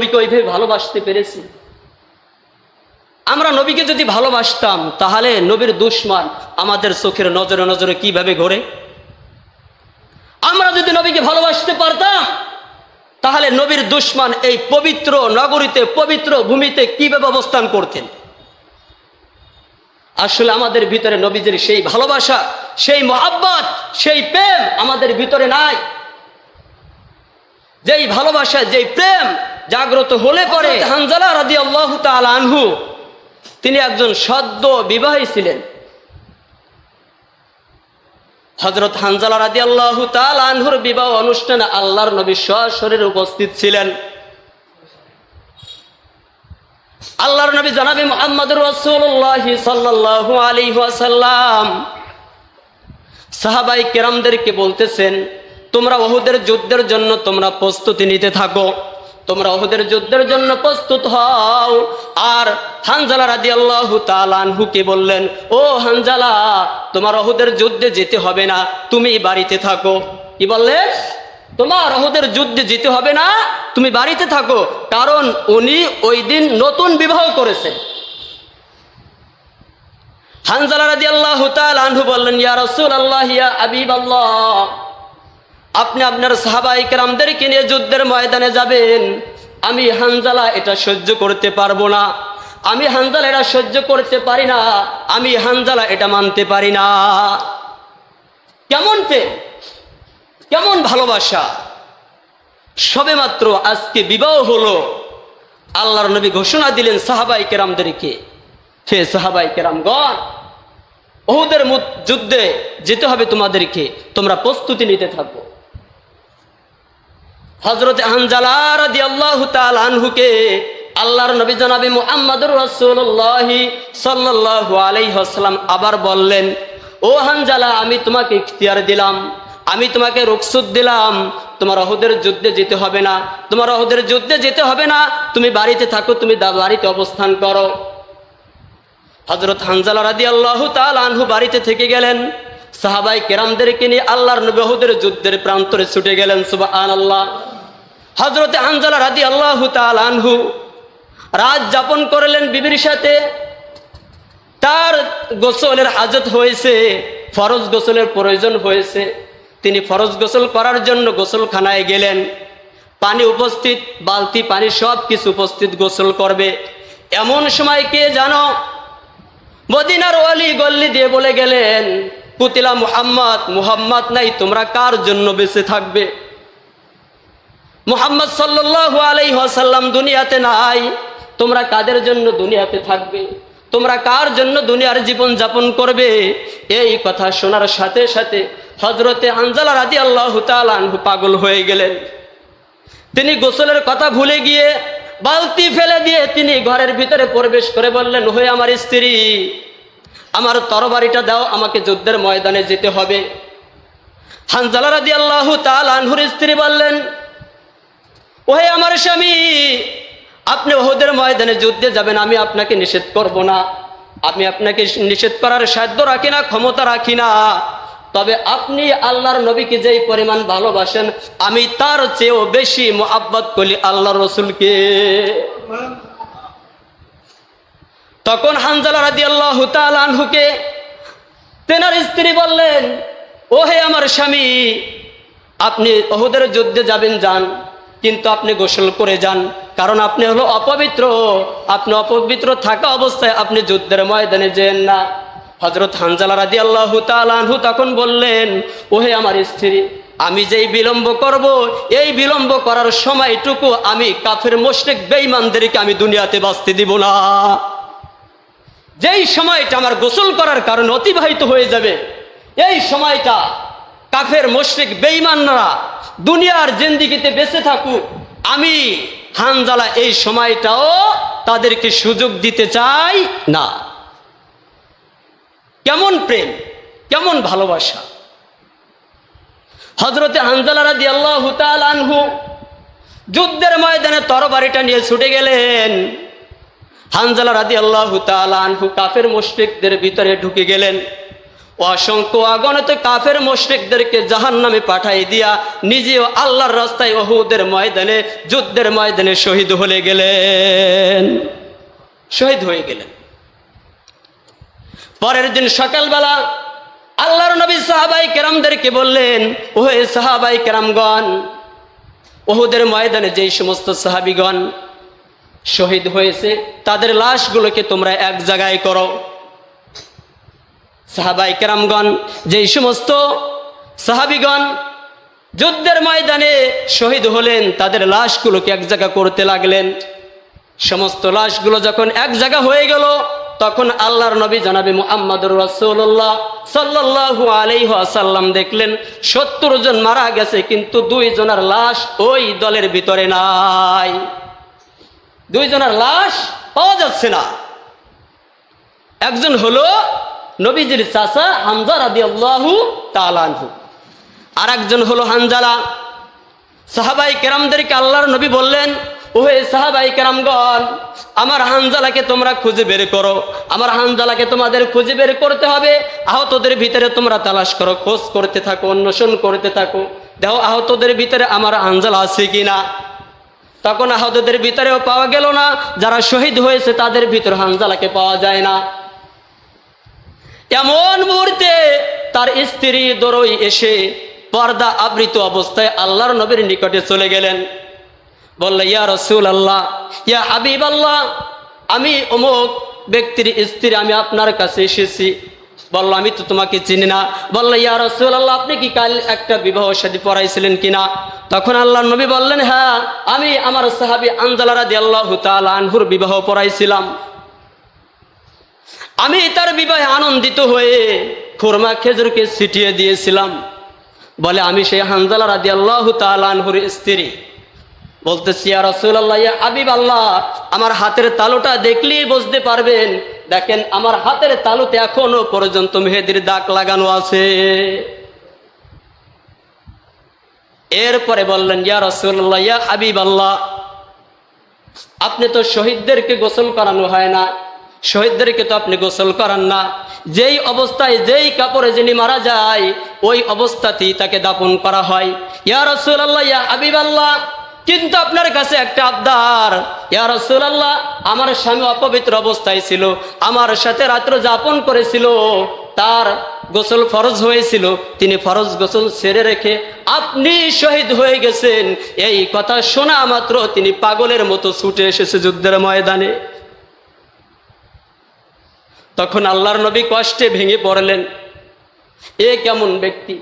নবীকে ওইভাবে ভালোবাসতে পেরেছি। আমরা নবীকে যদি ভালোবাসতাম, তাহলে নবীর দুশ্মন আমাদের চোখের নজরে নজরে কীভাবে ঘোরে? আমরা যদি নবীকে ভালোবাসতে পারতাম, তাহলে নবীর দুশ্মন এই পবিত্র নগরীতে, পবিত্র ভূমিতে কীভাবে অবস্থান করতেন? আসলে আমাদের ভিতরে নবীজির সেই ভালোবাসা, সেই মহাব্বত, সেই প্রেম আমাদের ভিতরে নাই। যেই ভালোবাসা, যেই প্রেম জাগ্রত হলে পরে হানজালা রাদি আল্লাহ আনহু, তিনি একজন সদ্য বিবাহী ছিলেন। হজরত হানজালা রাদি আল্লাহ আনহুর বিবাহ অনুষ্ঠানে আল্লাহর নবী সশরীরে উপস্থিত ছিলেন। আল্লাহর নবী জানাবি মোহাম্মদ রসুল্লাহ সাল্লাল্লাহু আলাইহি ওয়াসাল্লাম সাহাবাই কেরামদেরকে বলতেছেন, তোমরা ওহুদের যুদ্ধের জন্য তোমরা প্রস্তুতি নিতে থাকো। তোমরা ওহুদের যুদ্ধের জন্য প্রস্তুত হও। আর হানজালা রাদি আল্লাহ তালানহুকে বললেন, ও হানজালা, তোমার ওহুদের যুদ্ধে যেতে হবে না, তুমি বাড়িতে থাকো। কি বললেন তোমার ওহুদের যুদ্ধে যেতে হবে না, তুমি বাড়িতে থাকো, কারণ উনি ওই দিন নতুন বিবাহ করেছেন। হানজালা রাদি আল্লাহ আনহু বললেন, ইয়া রসুল আল্লাহ ইয়া আবিব আল্লাহ আপনি আপনার সাহাবাই কেরামদেরকে নিয়ে যুদ্ধের ময়দানে যাবেন। আমি হানজালা এটা সহ্য করতে পারব না। আমি হানজালা এটা সহ্য করতে পারি না। আমি হানজালা এটা মানতে পারি না। কেমন পে কেমন ভালোবাসা? সবেমাত্র আজকে বিবাহ হলো। আল্লাহর নবী ঘোষণা দিলেন সাহাবাই কেরামদেরকে, হে সাহাবাই কেরামগণ, ওহুদের যুদ্ধে যেতে হবে তোমাদেরকে, তোমরা প্রস্তুতি নিতে থাকো। হজরত হানজালার আল্লাহ আনহুকে আল্লাহর নবী জনাবি মুহাম্মদুর রাসূলুল্লাহি সাল্লাল্লাহু আলাইহি ওয়াসাল্লাম আবার বললেন, ও হানজালা আমি তোমাকে ইখতিয়ার দিলাম, আমি তোমাকে রুকসুদ দিলাম। তোমার অহদের যুদ্ধে যেতে হবে না, তোমার অহদের যুদ্ধে যেতে হবে না। তুমি বাড়িতে থাকো, তুমি বাড়িতে অবস্থান করো। হজরত হানজালা রাদি আল্লাহ আনহু বাড়িতে থেকে গেলেন। সাহাবাই কেরামদেরকে নিয়ে আল্লাহর নবহুদের যুদ্ধের প্রান্তরে ছুটে গেলেন সুবাহ আল্লাহ হজরত হানজালা রাদি আল্লাহ আনহু রাত যাপন করলেন বিবির সাথে। তার গোসলের হাজত হয়েছে, ফরজ গোসলের প্রয়োজন হয়েছে। তিনি ফরজ গোসল করার জন্য গোসলখানায় গেলেন। পানি উপস্থিত, বালতি, পানি সব কিছু উপস্থিত গোসল করবে। এমন সময় কে জানো? মদিনার অলি গল্লি দিয়ে বলে গেলেন, পুতিলা মুহাম্মদ মুহাম্মদ নাই, তোমরা কার জন্য বেঁচে থাকবে? মুহাম্মদ সাল্লাল্লাহু আলাইহি ওয়াসাল্লাম দুনিয়াতে নাই। তোমরা কাদের জন্য দুনিয়াতে থাকবে? তোমরা কার জন্য দুনিয়ার জীবন যাপন করবে? এই কথা শোনার সাথে সাথে হজরতে আনজালা রাদি আল্লাহ আনহু পাগল হয়ে গেলেন। তিনি গোসলের কথা ভুলে গিয়ে বালতি ফেলে দিয়ে তিনি ঘরের ভিতরে প্রবেশ করে বললেন হয়ে আমার স্ত্রী, আমার তরবারিটা দাও, আমাকে যুদ্ধের ময়দানে যেতে হবে। হানজালা রাদি আল্লাহ আনহুর স্ত্রী বললেন ওহে আমার স্বামী, আপনি ওহদের ময়দানে যুদ্ধে যাবেন, আমি আপনাকে নিষেধ করব না। আমি আপনাকে নিষেধ করার সাধ্য রাখি না, ক্ষমতা রাখি না। তবে আপনি আল্লাহর নবীকে যেই পরিমাণ ভালোবাসেন, আমি তার চেয়েও বেশি মোহাব্বত করি আল্লাহ রসুলকে। তখন হানজালা রাদি আল্লাহ আনহুকে তেনার স্ত্রী বললেন ও হে আমার স্বামী, আপনি ওহুদের যুদ্ধে যাবেন, যান। কিন্তু আপনি গোসল করে যান। কারণ আপনি হলো অপবিত্র। আপনি অপবিত্র থাকা অবস্থায় আপনি যুদ্ধের ময়দানে যেন না। হজরত হানজালা রাদি আল্লাহ তালানহু তখন বললেন, ওহে আমার স্ত্রী, আমি যেই বিলম্ব করব, এই বিলম্ব করার সময়টুকু আমি কাফের মোশরেক বেঈমানদেরকে আমি দুনিয়াতে বাঁচতে দিব না। যেই সময়টা আমার গোসল করার কারণে অতিবাহিত হয়ে যাবে, এই সময়টা কাফের মুশরিক বেঈমানরা দুনিয়ার জিন্দিগিতে বেঁচে থাকুক। আমি হানজালা এই সময়টাও তাদেরকে সুযোগ দিতে চাই না। কেমন প্রেম, কেমন ভালোবাসা। হজরতে হানজালা রাদি আল্লাহ আনহু যুদ্ধের ময়দানে তরবারিটা নিয়ে ছুটে গেলেন। হানজালা রাদি আল্লাহ আনহু কাফের মুশরিকদের ভিতরে ঢুকে গেলেন। অসংখ্য অগণিত কাফের মোশরিকদেরকে জাহান নামে পাঠাই দিয়া নিজেও আল্লাহর রাস্তায় অহুদের ময়দানে, যুদ্ধের ময়দানে শহীদ হলে গেলেন। শহীদ হয়ে গেলেন। পরের দিন সকালবেলা আল্লাহর নবী সাহাবাই কেরামদেরকে বললেন, ওহে সাহাবাই কেরামগণ, ওহুদের ময়দানে যেই সমস্ত সাহাবিগণ শহীদ হয়েছে, তাদের লাশগুলোকে তোমরা এক জায়গায় করো। সাহাবাই কেরামগণ, যেই সমস্ত সাহাবিগণ যুদ্ধের ময়দানে শহীদ হলেন, তাদের লাশগুলোকে এক জায়গা করতে লাগলেন। সমস্ত লাশগুলো যখন এক জায়গা হয়ে গেল, তখন আল্লাহর নবী জানাবি মুহাম্মদুর রাসূলুল্লাহ সাল্লাল্লাহু আলাইহি দেখলেন, সত্তর জন মারা গেছে, কিন্তু দুই জনের লাশ ওই দলের ভিতরে নাই। দুই জনের লাশ পাওয়া যাচ্ছে না। একজন হলো নবীজির চাচা হামজা রাদিয়াল্লাহু তাআলা আনহু। আর একজন হলো হানজালা। সাহাবাই কেরামদেরকে আল্লাহর নবী বললেন, ওহে সাহাবাই কেরামগণ, আমার হানজালাকে তোমরা খুঁজে বের করো। আমার হানজালাকে তোমাদের খুঁজে বের করতে হবে। আহতদের ভিতরে তোমরা তালাশ করো, খোঁজ করতে থাকো, অন্বেষণ করতে থাকো। দেখো, আহতদের ভিতরে আমার হানজালা আছে কি না তখন আহতদের ভিতরেও পাওয়া গেল না। যারা শহীদ হয়েছে, তাদের ভিতরে হানজালাকে পাওয়া যায় না। এমন মুহূর্তে তার স্ত্রী দরই এসে পর্দা আবৃত অবস্থায় আল্লাহর নবীর নিকটে চলে গেলেন। বললে, ইয়া রসুল আল্লাহ ইয়া হাবিব আল্লাহ আমি অমুক ব্যক্তির স্ত্রী, আমি আপনার কাছে এসেছি। বলল, আমি তো তোমাকে চিনি না। বলল, ইয়া রসুল আল্লাহ আপনি কি কাল একটা বিবাহ সাথী পড়াইছিলেন কিনা তখন আল্লাহ নবী বললেন হ্যাঁ আমি আমার সাহাবি আনজালারা দি আল্লাহ আনহুর বিবাহ পড়াইছিলাম। আমি তার বিবাহে আনন্দিত হয়ে খুরমা খেজুরকে ছিটিয়ে দিয়েছিলাম। বলে, আমি সেই হানজালা রাদি আল্লাহ তালানহুর স্ত্রী। বলতেছি আর রসুল্লাহ আবিব আল্লাহ আমার হাতের তালুটা দেখলেই বুঝতে পারবেন। দেখেন, আমার হাতের তালুতে এখনও পর্যন্ত মেহেদির দাগ লাগানো আছে। এরপরে বললেন, ইয়া রসুল্লাহ হাবিব আল্লাহ আপনি তো শহীদদেরকে গোসল করানো হয় না। শহীদদেরকে তো আপনি গোসল করান না। যেই অবস্থায় যেই কাপড়ে যিনি মারা যায়, ওই অবস্থাতেই তাকে দাপন করা হয়। ইয়া রসুল্লাহ ইয়া হাবিব আল্লাহ কিন্তু আপনার কাছে একটা আবদার। ইয়া রসুল্লাহ আমার স্বামী অপবিত্র অবস্থায় ছিল, আমার সাথে রাত্র যাপন করেছিল, তার গোসল ফরজ হয়েছিল, তিনি ফরজ গোসল ছেড়ে রেখে আপনি শহীদ হয়ে গেছেন। এই কথা শোনা মাত্র তিনি পাগলের মতো ছুটে এসেছে যুদ্ধের ময়দানে। তখন আল্লাহর নবী কষ্টে ভেঙে পড়লেন। এ কেমন ব্যক্তি?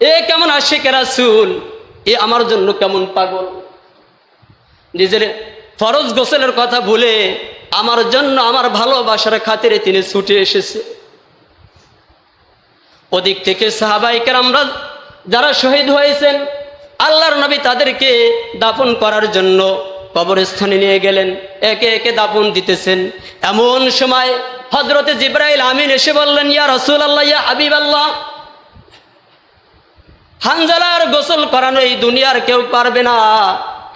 এ কেমন আশেখ রাসুল? এ আমার জন্য কেমন পাগল? নিজের ফরজ গোসলের কথা ভুলে আমার জন্য আমার ভালোবাসার খাতিরে তিনি ছুটে এসেছে। ওদিক থেকে সাহাবাইকার আমরা যারা শহীদ হয়েছেন, আল্লাহর নবী তাদেরকে দাফন করার জন্য কবরস্থানে নিয়ে গেলেন, একে একে দাপন দিতেছেন। এমন সময় হজরতে জিব্রাইল আমিন এসে বললেন, ইয়া রসুল আল্লাহ ইয়া হাবিব আল্লাহ হানজালার গোসল করানো এই দুনিয়ার কেউ পারবে না।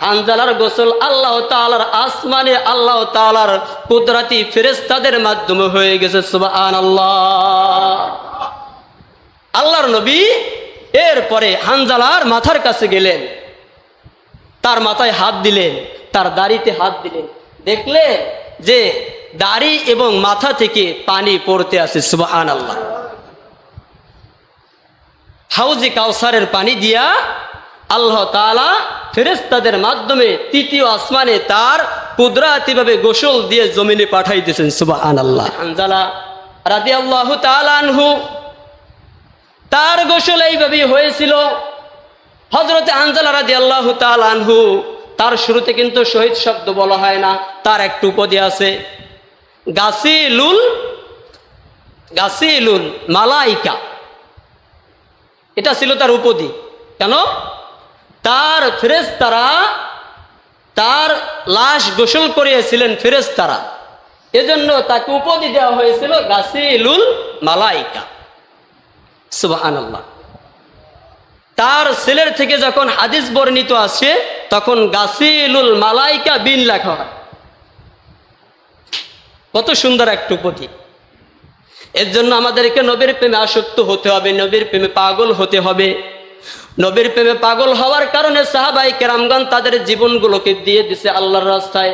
হানজালার গোসল আল্লাহ তালার আসমানে আল্লাহ তালার কুদরাতি ফেরেস্তাদের মাধ্যমে হয়ে গেছে সুবাহ আল্লাহ আল্লাহর নবী এরপরে হানজালার মাথার কাছে গেলেন। তার মাথায় হাত দিলেন তার দাড়িতে হাত দিলেন দেখলে যে দাড়ি এবং মাথা থেকে পানি পড়তে আছে সুবাহান আল্লাহ হাউজে কাউসারের পানি দিয়া আল্লাহ তালা ফেরেস্তাদের মাধ্যমে তৃতীয় আসমানে তার কুদরাতিভাবে গোসল দিয়ে জমিনে পাঠাই পাঠাইতেছেন সুবাহান আল্লাহ আনজালা রাদি আল্লাহ তালানহু তার গোসল এইভাবেই হয়েছিল। হজরতে আনজালা রাদি আল্লাহ তালানহু তার শুরুতে কিন্তু শহীদ শব্দ বলা হয় না, তার একটু উপাধি আছে। গাছিলুল গাছিলুল মালাইকা। এটা ছিল তার উপাধি কেন? তার ফেরেস্তারা তার লাশ গোসল করিয়েছিলেন ফেরেস্তারা এজন্য তাকে উপাধি দেওয়া হয়েছিল গাছিলুল মালাইকা। সুবাহ আল্লাহ তার ছেলের থেকে যখন হাদিস বর্ণিত আসে তখন গাছিলুল মালাইকা বিন লেখা হয়। কত সুন্দর একটু পথি এর জন্য আমাদেরকে নবীর প্রেমে আসক্ত হতে হবে, নবীর প্রেমে পাগল হতে হবে। নবীর প্রেমে পাগল হওয়ার কারণে সাহাবাই কেরামগণ তাদের জীবনগুলোকে দিয়ে দিছে আল্লাহর রাস্তায়।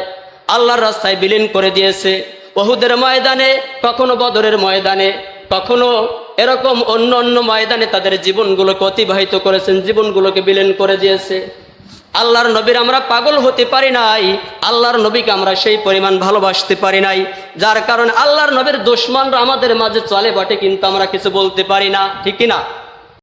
আল্লাহর রাস্তায় বিলীন করে দিয়েছে। বহুদের ময়দানে, কখনো বদরের ময়দানে, কখনো এরকম অন্য অন্য ময়দানে তাদের জীবনগুলোকে অতিবাহিত করেছেন, জীবনগুলোকে বিলীন করে দিয়েছে। আল্লাহর নবীর আমরা পাগল হতে পারি নাই, আল্লাহর নবীকে আমরা সেই পরিমাণ ভালোবাসতে পারি নাই। যার কারণে আল্লাহর নবীর দুশ্মনরা আমাদের মাঝে চলে বটে, কিন্তু আমরা কিছু বলতে পারি না, ঠিক না